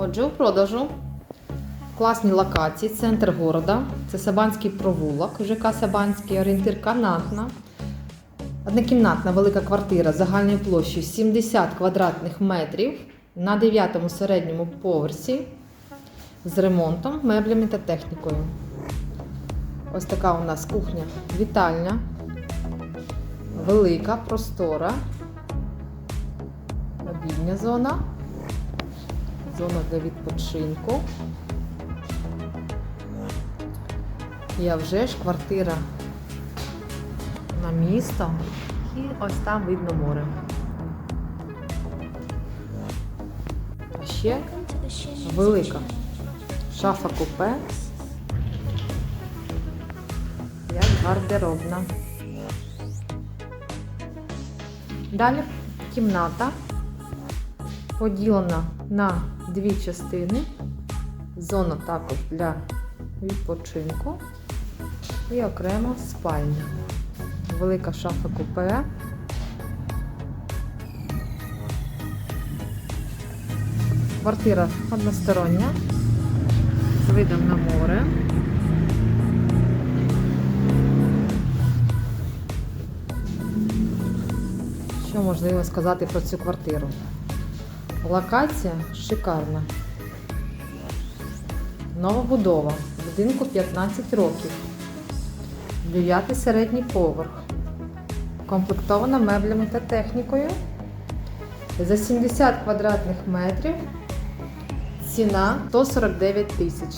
Отже, у продажу класні локації, центр города. Це Сабанський провулок, ЖК Сабанський, орієнтир Канатна. Однокімнатна велика квартира загальною площею 70 квадратних метрів на 9 середньому поверсі з ремонтом, меблями та технікою. Ось така у нас кухня вітальня, велика, простора, обідня зона, зона для відпочинку. А вже ж квартира на місто і ось там видно море. А ще велика шафа купе, як гардеробна. Далі кімната поділена на дві частини. Зона також для відпочинку і окремо спальня. Велика шафа купе. Квартира одностороння з видом на море. Що можливо сказати про цю квартиру? Локація шикарна. Нова будова. Будинку 15 років. 9 середній поверх. Комплектована меблями та технікою. За 70 квадратних метрів ціна 149 тисяч.